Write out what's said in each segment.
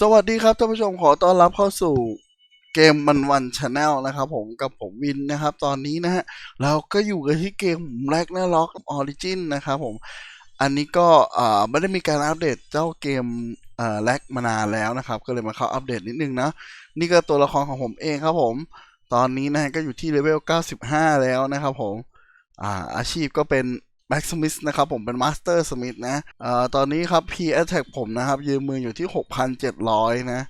สวัสดีครับท่านผู้ชมขอต้อนรับเข้าสู่เกมมันวันชาแนลนะครับผมกับผมวินนะครับ ตอนนี้นะฮะเราก็อยู่กันที่เกมแร็กนาล็อกออริจินนะครับผมอันนี้ก็ไม่ได้มีการอัปเดตเจ้าเกมแร็กมานานแล้วนะครับ ก็เลยมาเข้าอัปเดตนิดนึงนะนี่ก็ตัวละครของผมเองครับผม ตอนนี้นะฮะก็อยู่ที่เลเวล 95 แล้วนะครับผมอาอาชีพก็เป็น แบ็กสมิธนะครับผมเป็นมาสเตอร์สมิธนะอ่าตอนนี้ครับ P Attack ผมนะครับ ยืมมืออยู่ที่ 6,700 นะ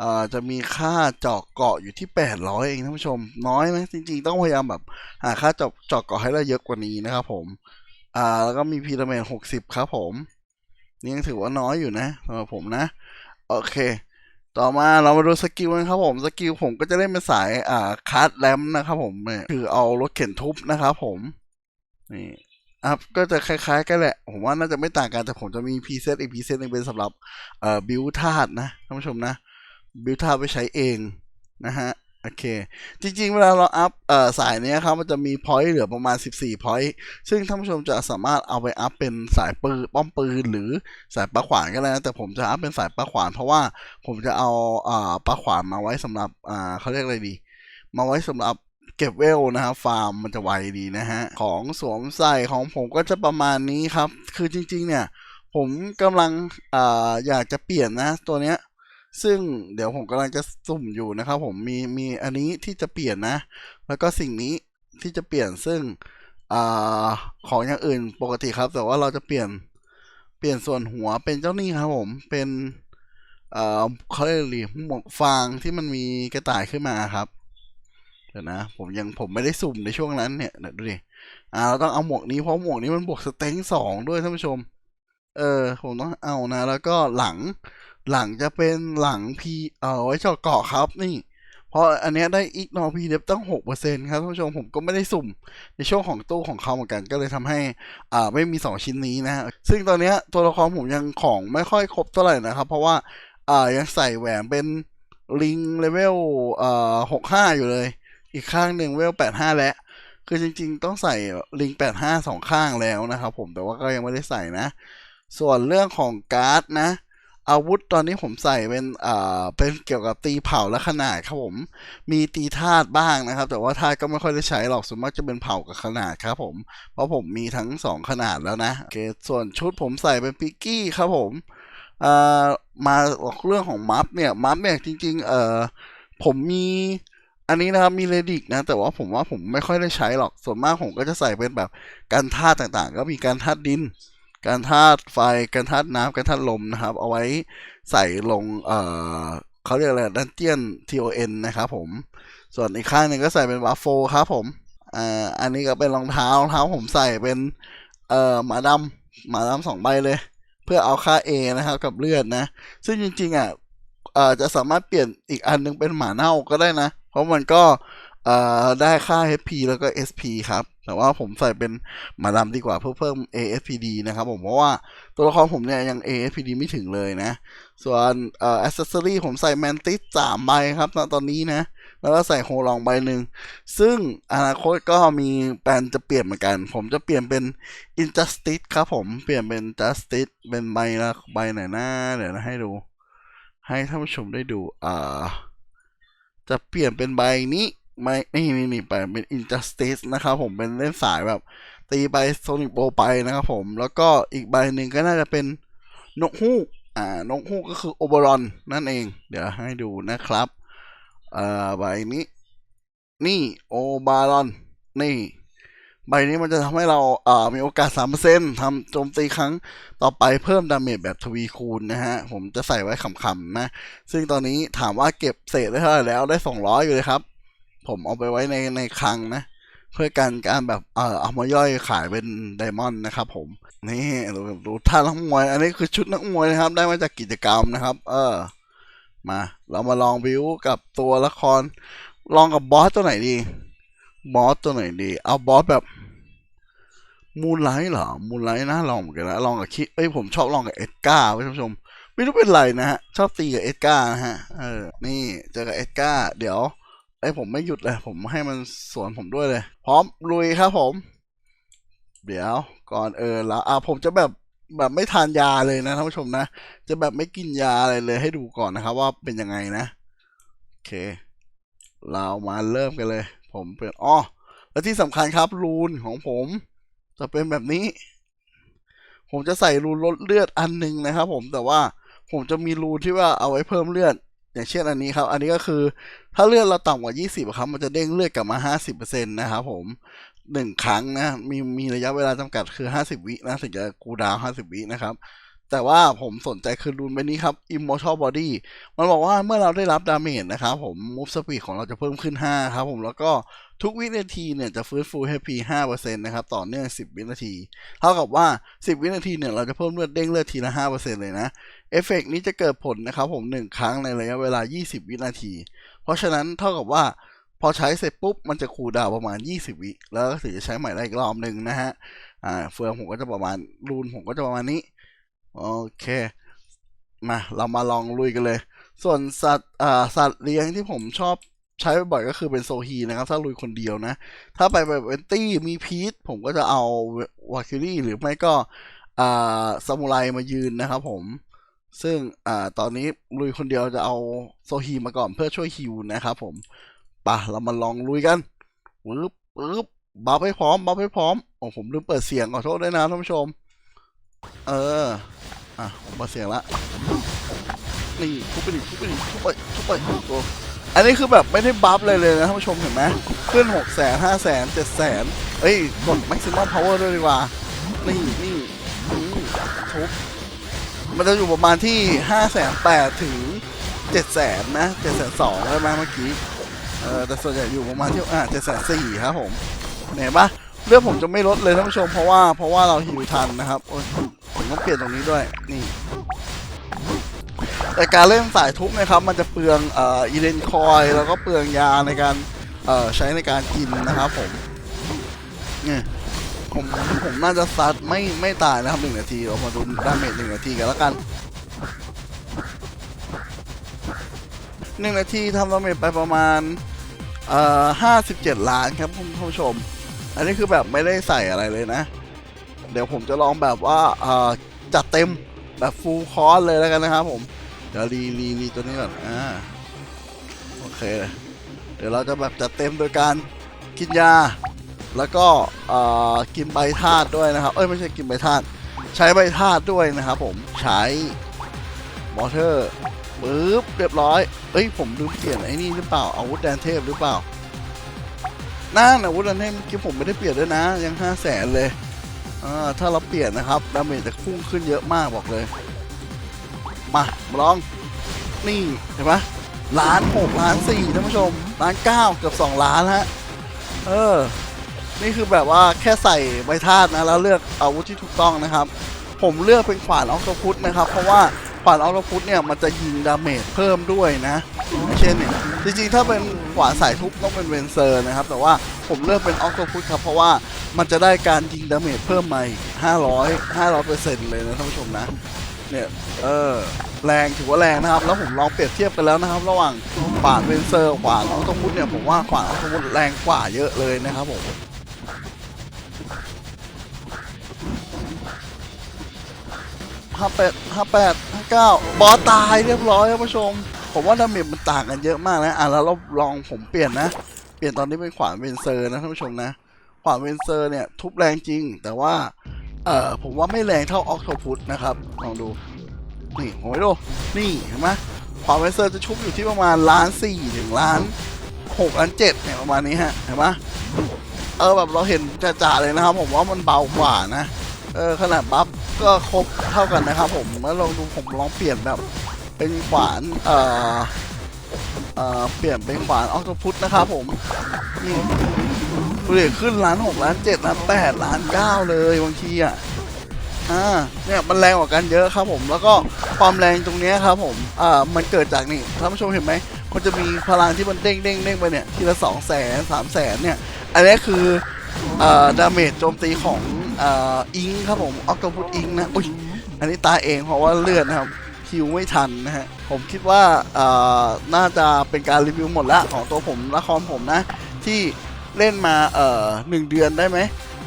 อ่าจะมีค่าเจาะเกาะอยู่ที่ 800 เองท่านผู้ชม น้อยไหมจริงๆ ต้องพยายามแบบหาค่าเจาะเจาะเกาะให้ได้เยอะกว่านี้นะครับผมอ่าแล้วก็มีพีระเมด60 ครับผม นี่ยังถือว่าน้อยอยู่นะสำหรับผมนะ โอเค ต่อมาเรามาดูสกิลกันครับผมสกิลผมก็จะเล่นเป็นสายอ่าคาร์ดแรมนะครับผมคือเอารถเข็นทุบนะครับผมนี่ ครับก็จะคล้ายๆ กันแหละ ผมว่าน่าจะไม่ต่างกัน แต่ผมจะมีพรีเซตอีกพรีเซตหนึ่งเป็นสำหรับเอ่อบิวธาตุนะท่านผู้ชมนะ บิวธาตุไปใช้เองนะฮะโอเค จริงๆ เวลาเราอัพเอ่อสายนี้ครับ มันจะมีพอยต์เหลือประมาณ 14พอยต์ซึ่งท่านผู้ชมจะสามารถเอาไปอัพเป็นสายปืนป้อมปืนหรือสายปลาขวานก็ได้นะ แต่ผมจะอัพเป็นสายปลาขวานเพราะว่าผมจะเอาอ่าปลาขวานมาไว้สำหรับอ่าเขาเรียกอะไรดี มาไว้สำหรับ เก็บเวลนะครับฟาร์มมันจะไวดีนะฮะ ของสวมใส่ของผมก็จะประมาณนี้ครับ คือจริงๆเนี่ย ผมกำลังออยากจะเปลี่ยนนะตัวเนี้ยซึ่งเดี๋ยวผมกำลังจะสุ่มอยู่นะครับผมมีมีอันนี้ที่จะเปลี่ยนนะ แล้วก็สิ่งนี้ที่จะเปลี่ยนซึ่งอของอย่างอื่นปกติครับ แต่ว่าเราจะเปลี่ยนเปลี่ยนส่วนหัวเป็นเจ้านี่ครับผมเป็นเขาเรียกอะไรหมวกฟางที่มันมีกระต่ายขึ้นมาครับ ดี๋ยวนะ ผมยังผมไม่ได้สุ่มในช่วงนั้นเนี่ยเดี๋ยวดูดิอ่าเราต้องเอาหมวกนี้เพราะหมวกนี้มันบวกสเต็งสองด้วยท่านผู้ชม เออ ผมต้องเอานะ แล้วก็หลังหลังจะเป็นหลังพีเอ่อไว้เจาะเกาะครับนี่ เพราะอันเนี้ยได้อีกนอพีเดฟตั้งหกเปอร์เซ็นครับท่านผู้ชมผมก็ไม่ได้สุ่มในช่วงของตู้ของเขาเหมือนกันก็เลยทำให้อ่าไม่มีสองชิ้นนี้นะ ซึ่งตอนเนี้ยตัวละครผมยังของไม่ค่อยครบเท่าไหร่นะครับ เพราะว่าอ่ายังใส่แหวนเป็นลิงเลเวลเอ่อหกห้าอยู่เลย อีกข้างหนึ่งเวลแปดห้าแล้ว คือจริง ๆ ต้องใส่ลิงแปดห้าสองข้างแล้วนะครับผมแต่ว่าก็ยังไม่ได้ใส่นะ ส่วนเรื่องของการ์ดนะ อาวุธตอนนี้ผมใส่เป็นอ่าเป็นเกี่ยวกับตีเผาและขนาดครับผม มีตีธาตุบ้างนะครับ แต่ว่าธาตุก็ไม่ค่อยได้ใช้หรอกส่วนมากจะเป็นเผากับขนาดครับผมเพราะผมมีทั้งสองขนาดแล้วนะโอเคส่วนชุดผมใส่เป็นปิกกี้ครับผมอ่ามาบอกเรื่องของมัฟเนี่ยมัฟเนี่ยจริงๆเอ่อผมมี อันนี้นะครับมีเรดิกนะ แต่ว่าผมว่าผมไม่ค่อยได้ใช้หรอก ส่วนมากผมก็จะใส่เป็นแบบการธาตุต่างๆ ก็มีการธาตุดิน การธาตุไฟ การธาตุน้ำการธาตุลมนะครับ เอาไว้ใส่ลง เอ่อเขาเรียกอะไรดันเจียน TON นะครับผม ส่วนอีกข้างหนึ่งก็ใส่เป็นวาโฟครับผมอ่าอันนี้ก็เป็นรองเท้ารองเท้าผมใส่เป็นเอ่อหมาดำหมาดำสองใบเลย เพื่อเอาค่า A นะครับกับเลือดนะ ซึ่งจริงๆอะเอ่อจะสามารถเปลี่ยนอีกอันนึงเป็นหมาเน่าก็ได้นะ ราะมันก็ได้ค่า HP แล้วก็ SP ครับ แต่ว่าผมใส่เป็นมาดำดีกว่าเพื่อเพิ่ม ASPD นะครับผม เพราะว่าตัวละครผมเนี่ยยัง ASPD ไม่ถึงเลยนะ ส่วนเอ่อ accessory ผมใส่แมนติสสามใบครับณตอนนี้นะ แล้วก็ใส่โฮลองใบหนึ่ง ซึ่งอนาคตก็มีแปลนจะเปลี่ยนเหมือนกัน ผมจะเปลี่ยนเป็น Injustice ครับผม เปลี่ยนเป็น Justice เป็นใบละใบไหนหน้าเดี๋ยวนะให้ดู ให้ท่านผู้ชมได้ดูอ่า จะเปลี่ยนเป็นใบนี้ไม่นี่นี่นี่ไปเป็น Injustice นะครับผมเป็นเล่นสายแบบ ตีไปโซนิ c โปไปนะครับผมแล้วก็อีกใบหนึ่งก็น่าจะเป็นนกฮูกอ่านกฮูกก็คือโอเบรอนนั่นเอง เดี๋ยวให้ดูนะครับอ่าใบนี้ นี่โอบารอน นี่ ใบนี้มันจะทำให้เราเอ่อมีโอกาสสามเปอร์เซ็นทำโจมตีครั้งต่อไปเพิ่มดาเมจแบบทวีคูณนะฮะ ผมจะใส่ไว้ขำๆนะ ซึ่งตอนนี้ถามว่าเก็บเศษได้เท่าไหร่แล้วได้สองร้อยอยู่เลยครับ ผมเอาไปไว้ในในคลังนะ เพื่อการการแบบเออเอามาย่อยขายเป็นไดมอนด์นะครับผม นี่ดูดูท่านักมวย อันนี้คือชุดนักมวยนะครับ ได้มาจากกิจกรรมนะครับ เออ มาเรามาลองบิวกับตัวละคร ลองกับบอสตัวไหนดีบอสตัวไหนดี เอาบอสแบบ มูไลท์เหรอมูไลท์นะลองเหมือนกันนะลองกับคิเอ้ยผมชอบลองกับเอ็ดการ์ท่านผู้ชม ไม่รู้เป็นไรนะฮะ ชอบตีกับเอ็ดการ์นะฮะ เออ นี่เจอกับเอ็ดการ์เดี๋ยวไอ้ผมไม่หยุดเลย ผมให้มันสวนผมด้วยเลย พร้อมลุยครับผม เดี๋ยวก่อนเออแล้วอะผมจะแบบแบบไม่ทานยาเลยนะท่านผู้ชมนะ จะแบบไม่กินยาอะไรเลยให้ดูก่อนนะครับ ว่าเป็นยังไงนะ โอเค เรามาเริ่มกันเลย ผมเป็นอ๋อและที่สำคัญครับรูนของผม จะเป็นแบบนี้ ผมจะใส่รูนลดเลือดอันหนึ่งนะครับผมแต่ว่าผมจะมีรูที่ว่าเอาไว้เพิ่มเลือด อย่างเช่นอันนี้ครับ อันนี้ก็คือถ้าเลือดเราต่ำกว่า 20 ครับ มันจะเด้งเลือดกลับมา 50%นะครับผมหนึ่งครั้งนะมีมีระยะเวลาจำกัดคือ 50 วินะถึงจะกูดาว 50 วินะครับ แต่ว่าผมสนใจคือรูนใบนี้ครับ Immortal Body มันบอกว่าเมื่อเราได้รับดาเมจนะครับผม Move Speed ของเราจะเพิ่มขึ้น 5 ครับผมแล้วก็ทุกวินาทีเนี่ยจะฟื้นฟู HP 5%นะครับ ต่อเนื่อง 10 วินาที เท่ากับว่า 10 วินาทีเนี่ยเราจะเพิ่มเลือดเด้งเลือดทีละ 5%เลยนะเอฟเฟกต์นี้จะเกิดผลนะครับผม 1 ครั้งในระยะเวลา 20 วินาที เพราะฉะนั้นเท่ากับว่าพอใช้เสร็จปุ๊บ มันจะคูดาวประมาณ 20 วิแล้วก็ถึงจะใช้ใหม่ได้อีกรอบหนึ่งนะฮะอ่าเฟืองผมก็จะประมาณรูนผมก็จะประมาณนี้ โอเค มาเรามาลองลุยกันเลย ส่วนสัตว์อ่าสัตว์เลี้ยงที่ผมชอบใช้บ่อยก็คือเป็นโซฮีนะครับ ถ้าลุยคนเดียวนะ ถ้าไปแบบเวนตี้มีพีทผมก็จะเอาวาคิรี่หรือไม่ก็อ่าซามูไรมายืนนะครับผม ซึ่งอ่าตอนนี้ลุยคนเดียวจะเอาโซฮีมาก่อนเพื่อช่วยฮิวนะครับผมปะเรามาลองลุยกันปึ๊บปึ๊บบัฟให้พร้อมบัฟให้พร้อมโอ้ผมลืมเปิดเสียงขอโทษด้วยนะท่านผู้ชม เออ อะผมเปิดเสียงละ นี่ทุบไปดิทุบไปดิทุบไปทุบไปโอ้อันนี้คือแบบไม่ได้บัฟเลยเลยนะท่านผู้ชมเห็นไหมขึ้นหกแสนห้าแสนเจ็ดแสนเอ้ย กด maximum power ด้วยดีกว่า นี่นี่อืมทุบมันจะอยู่ประมาณที่ห้าแสนแปดถึงเจ็ดแสนนะเจ็ดแสนสองใช่ไหมเมื่อกี้ เออแต่ส่วนใหญ่อยู่ประมาณที่อ่าเจ็ดแสนสี่ครับผมเห็นปะเรื่องผมจะไม่ลดเลยท่านผู้ชมเพราะว่าเพราะว่าเราหิวทันนะครับโอ้ย ผมต้องเปลี่ยนตรงนี้ด้วย นี่ แต่การเล่นสายทุบนะครับ มันจะเปลืองเอ่ออีเลนคอย แล้วก็เปลืองยาในการเอ่อใช้ในการกินนะครับผมนี่ผมผมน่าจะซัดไม่ไม่ตายนะครับหนึ่งนาทีเรามาดูดาเมจหนึ่งนาทีกันแล้วกันหนึ่งนาทีทำดาเมจไปประมาณเอ่อห้าสิบเจ็ดล้านครับคุณผู้ชม อันนี้คือแบบไม่ได้ใส่อะไรเลยนะ เดี๋ยวผมจะลองแบบว่าจัดเต็มแบบฟูลคอร์สเลยแล้วกันนะครับผมเดี๋ยวรีรีรีตัวนี้ก่อนอ่าโอเค เดี๋ยวเราจะแบบจัดเต็มโดยการกินยา แล้วก็กินใบธาตุด้วยนะครับ เอ้ยไม่ใช่กินใบธาตุใช้ใบธาตุด้วยนะครับผมใช้มอเตอร์ปึ๊บเรียบร้อย เอ้ยผมลืมเปลี่ยนไอ้นี่หรือเปล่าอาวุธแดนเทพหรือเปล่านั่นอาวุธแดนเทพเมื่อกี้ผมไม่ได้เปลี่ยนด้วยนะ ยังห้าแสนเลย ถ้าเราเปลี่ยนนะครับดาเมจจะพุ่งขึ้นเยอะมากบอกเลยมามาลอง นี่เห็นไหมล้านหกล้านสี่ท่านผู้ชมล้านเก้าเกือบสองล้านฮะเออ นี่คือแบบว่าแค่ใส่ใบธาตุนะ แล้วเลือกอาวุธที่ถูกต้องนะครับ ผมเลือกเป็นขวานออกโตพุทนะครับ เพราะว่าขวานออกโตพุทเนี่ยมันจะยิงดาเมจเพิ่มด้วยนะไม่ใช่เนี่ยจริงๆ ถ้าเป็นขวานสายทุบต้องเป็นเวนเซอร์นะครับ แต่ว่าผมเลือกเป็นออกโตพุทครับเพราะว่า มันจะได้การยิงดาเมจเพิ่มมาอีก500 500เปอร์เซ็นต์เลยนะท่านผู้ชมนะ เนี่ย เออ แรงถือว่าแรงนะครับ แล้วผมลองเปรียบเทียบกันแล้วนะครับ ระหว่างขวานเวนเซอร์ขวานออโตพุทเนี่ยผมว่าขวานออโตพุทแรงกว่าเยอะเลยนะครับผมห้าแปดห้าแปดห้าเก้าบอตายเรียบร้อยท่านผู้ชม ผมว่าดาเมจมันต่างกันเยอะมากนะ อะแล้วเราลองผมเปลี่ยนนะ เปลี่ยนตอนนี้เป็นขวานเวนเซอร์นะท่านผู้ชมนะ ขวาเวนเซอร์เนี่ยทุบแรงจริง แต่ว่า เอ่อผมว่าไม่แรงเท่าออกโตพุทนะครับลองดูนี่ผมไปดูนี่เห็นไหมขวาเวนเซอร์จะชุบอยู่ที่ประมาณล้านสี่ถึงล้านหกล้านเจ็ดเนี่ยประมาณนี้ฮะเห็นไหมเออแบบเราเห็นจ่าๆเลยนะครับ ผมว่ามันเบากว่านะเออขนาดบัฟก็ครบเท่ากันนะครับ ผมแล้วลองดูผมลองเปลี่ยนแบบเป็นขวานเอ่อเอ่อเปลี่ยนเป็นขวานออกโตพุทนะครับผมนี่ ดูดิขึ้นล้านหกล้านเจ็ดล้านแปดล้านเก้าเลยบางทีอะอ่าเนี่ยมันแรงกว่ากันเยอะครับผมแล้วก็ความแรงตรงเนี้ยครับผมอ่ามันเกิดจากนี่ท่านผู้ชมเห็นไหมมันจะมีพลังที่มันเด้งเด้งเด้งไปเนี่ยทีละสองแสนสามแสนเนี่ยอันนี้คืออ่อดาเมจโจมตีของอ่ออิงครับผมออกโตพุทอิงนะอุ้ยอันนี้ตายเองเพราะว่าเลือดนะครับคิวไม่ทันนะฮะผมคิดว่าอ่อน่าจะเป็นการรีวิวหมดละของตัวผมละครผมนะที่ เล่นมาเอ่อหนึ่งเดือนได้ไหม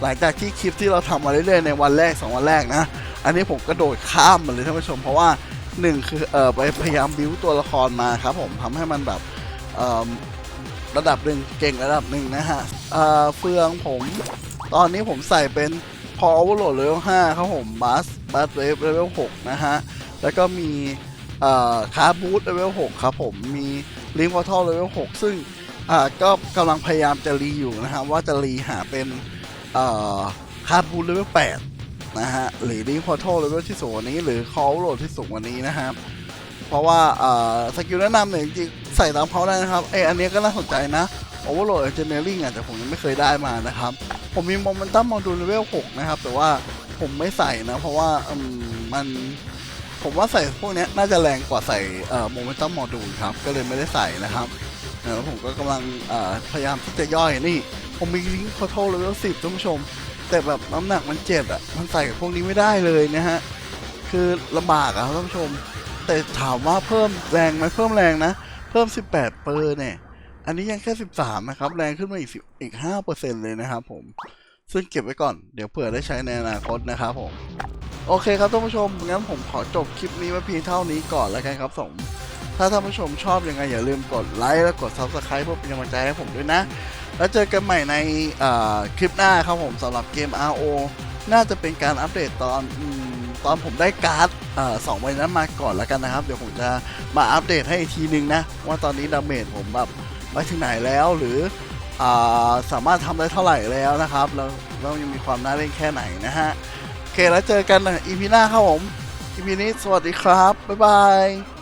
หลังจากที่คลิปที่เราทำมาเรื่อยๆในวันแรก 2 วันแรกนะ อันนี้ผมกระโดดข้ามมันเลยท่านผู้ชม เพราะว่าหนึ่งคือเอ่อไปพยายามบิวตัวละครมาครับผมทำให้มันแบบเอ่อระดับหนึ่งเก่งระดับหนึ่งนะฮะเอ่อเฟืองผม ตอนนี้ผมใส่เป็นพอ overload level 5ครับผมบัสบัสเวฟ level 6นะฮะ แล้วก็มีเอ่อคาร์บูท level 6ครับผมมีลิง k ์พอร์ทัล level 6ซึ่ง อ่าก็กำลังพยายามจะรีอยู่นะฮะว่าจะรีหาเป็นเอ่อคาร์บูท level 8นะฮะหรือลิงพอร์ทัล level ที่สูงกว่านี้ หรือคอ l โหลดที่สูงกว่านี้นะครับ เพราะว่าเอ่อสกิลแนะนำเนี่ยจริงๆใส่ตามเขาได้นะครับเอออันนี้ก็น่าสนใจนะ Overload Engineering อะแต่ผมยังไม่เคยได้มานะครับ ผมมี Momentum Module Level 6นะครับ แต่ว่าผมไม่ใส่นะ เพราะว่าอืมมันผมว่าใส่พวกนี้น่าจะแรงกว่าใส่เอ่อ Momentum Module ครับ ก็เลยไม่ได้ใส่นะครับ แล้วผมก็กำลังพยายามที่จะย่อยนี่ ผมมี Link Portal Level 10ท่านผู้ชม แต่แบบน้ำหนักมันเจ็ดอะมันใส่กับพวกนี้ไม่ได้เลยนะฮะ คือลำบากอะครับท่านผู้ชม แต่ถามว่าเพิ่มแรงไหมเพิ่มแรงนะ เพิ่ม 18 เปอร์เนี่ย อันนี้ยังแค่ 13 นะครับ แรงขึ้นมาอีก10อีก5%เลยนะครับผม ซึ่งเก็บไว้ก่อน เดี๋ยวเผื่อได้ใช้ในอนาคตนะครับผม โอเคครับท่านผู้ชม งั้นผมขอจบคลิปนี้ไว้เพียงเท่านี้ก่อนแล้วกันครับผม ถ้าท่านผู้ชมชอบยังไงอย่าลืมกดไลค์และกด Subscribe เพื่อเป็นกำลังใจให้ผมด้วยนะ แล้วเจอกันใหม่ในคลิปหน้าครับผมสำหรับเกม RO น่าจะเป็นการอัปเดตตอนอตอนผมได้การ์ดสองใบนั้นมาก่อนแล้วกันนะครับ เดี๋ยวผมจะมาอัปเดตให้อีกทีนึงนะ ว่าตอนนี้ดาเมจผมแบบไปถึงไหนแล้วหรืออสามารถทำได้เท่าไหร่แล้วนะครับ แล้วแล้วยังมีความน่าเล่นแค่ไหนนะฮะ โอเคแล้วเจอกันอีพีหน้าครับผมอีพีนี้สวัสดีครับ บ๊ายบาย